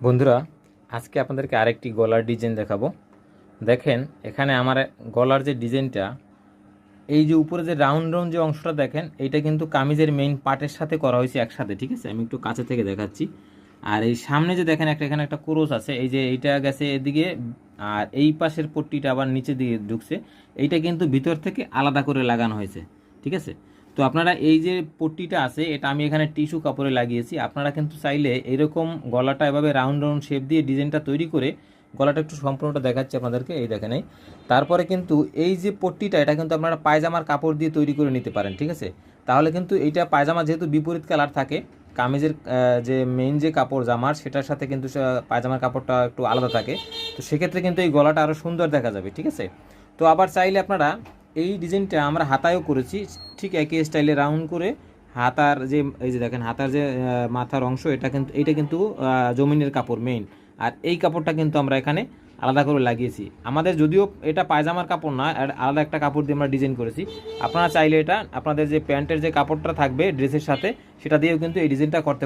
বন্ধুরা, আজকে আপনাদেরকে আরেকটি গলার ডিজাইন দেখাবো। দেখেন, এখানে আমার গলার যে ডিজাইনটা, এই যে উপরে যে রাউন্ড রাউন্ড যে অংশটা দেখেন এইটা কিন্তু কামিজের মেইন পার্টের সাথে করা হয়েছে একসাথে, ঠিক আছে? আমি একটু কাছে থেকে দেখাচ্ছি। আর এই সামনে যে দেখেন, একটা এখানে একটা ক্রোস আছে, এই যে এইটা গেছে এদিকে, আর এই পাশের পট্টিটা আবার নিচে দিকে ঢুকছে। এইটা কিন্তু ভিতর থেকে আলাদা করে লাগানো হয়েছে, ঠিক আছে? তো আপনারা এই যে পট্টিটা আছে, এটা আমি এখানে টিস্যু কাপড়ে লাগিয়েছি। আপনারা কিন্তু চাইলে এরকম গলাটা এভাবে রাউন্ড রাউন্ড শেপ দিয়ে ডিজাইনটা তৈরি করে গলাটা একটু সম্পূর্ণটা দেখাচ্ছি আপনাদেরকে, এই দেখেন এই। তারপরে কিন্তু এই যে পট্টিটা, এটা কিন্তু আপনারা পায়জামার কাপড় দিয়ে তৈরি করে নিতে পারেন, ঠিক আছে? তাহলে কিন্তু এইটা পায়জামা যেহেতু বিপরীত কালার থাকে, কামিজের যে মেইন যে কাপড় জামার, সেটার সাথে কিন্তু পায়জামার কাপড়টা একটু আলাদা থাকে। তো সেক্ষেত্রে কিন্তু এই গলাটা আরও সুন্দর দেখা যাবে, ঠিক আছে? তো আবার চাইলে আপনারা এই ডিজাইনটা আমরা হাতায়ও করেছি ঠিক একই স্টাইলে রাউন্ড করে হাতার যে, এই যে দেখেন, হাতার যে মাথার অংশ, এটা কিন্তু এটা কিন্তু জমিনের কাপড় মেইন আর এই কাপড়টা কিন্তু আমরা এখানে আলাদা করে লাগিয়েছি। আমাদের যদিও এটা পায়জামার কাপড় না আলাদা একটা কাপড় দিয়ে আমরা ডিজাইন করেছি। আপনারা চাইলে এটা, আপনাদের যে প্যান্টের যে কাপড়টা থাকবে ড্রেসের সাথে, সেটা দিয়েও কিন্তু এই ডিজাইনটা করতে